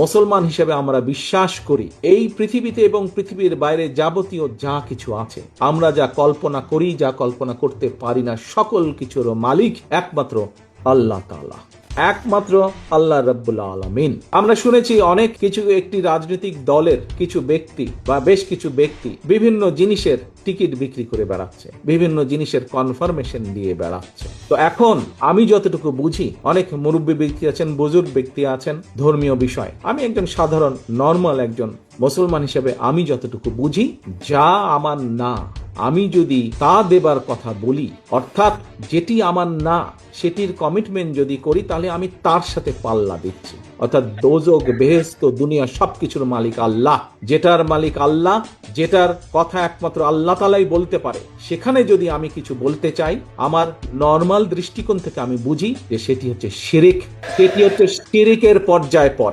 মুসলমান হিসেবে আমরা বিশ্বাস করি, এই পৃথিবীতে এবং পৃথিবীর বাইরে যাবতীয় যা কিছু আছে। আমরা যা কল্পনা করি, যা কল্পনা করতে পারি না, সকল কিছুর মালিক একমাত্র আল্লাহ তাআলা। একমাত্র আল্লাহ রব্বুল্লা আলমিন। আমরা শুনেছি অনেক কিছু একটি রাজনৈতিক দলের কিছু ব্যক্তি বা বেশ কিছু ব্যক্তি বিভিন্ন জিনিসের টিকিট বিক্রি করে বেড়াচ্ছে, বিভিন্ন জিনিসের কনফার্মেশন দিয়ে বেড়াচ্ছে। তো এখন আমি যতটুকু বুঝি, অনেক মুরব্বী ব্যক্তি আছেন, বুজুর্গ ব্যক্তি আছেন, ধর্মীয় বিষয়। আমি একজন সাধারণ নর্মাল একজন মুসলমান হিসেবে আমি যতটুকু বুঝি, যা আমার না। আমি যদি তা দেবার কথা বলি, অর্থাৎ যেটি আমার না, সেটির কমিটমেন্ট যদি করি, তাহলে আমি তার সাথে পাল্লা দিচ্ছি। অর্থাৎ দোজক বেহেস্ত দুনিয়া সবকিছুর মালিক আল্লাহ। যেটার মালিক আল্লাহ, যেটার কথা একমাত্র আল্লাহ তালাই বলতে পারে। সেখানে যদি আমি কিছু বলতে চাই, আমার নর্মাল দৃষ্টিকোণ থেকে আমি বুঝি যে সেটি হচ্ছে শিরিক। সেটি হচ্ছে শিরিকের পর্যায়ে পড়ে।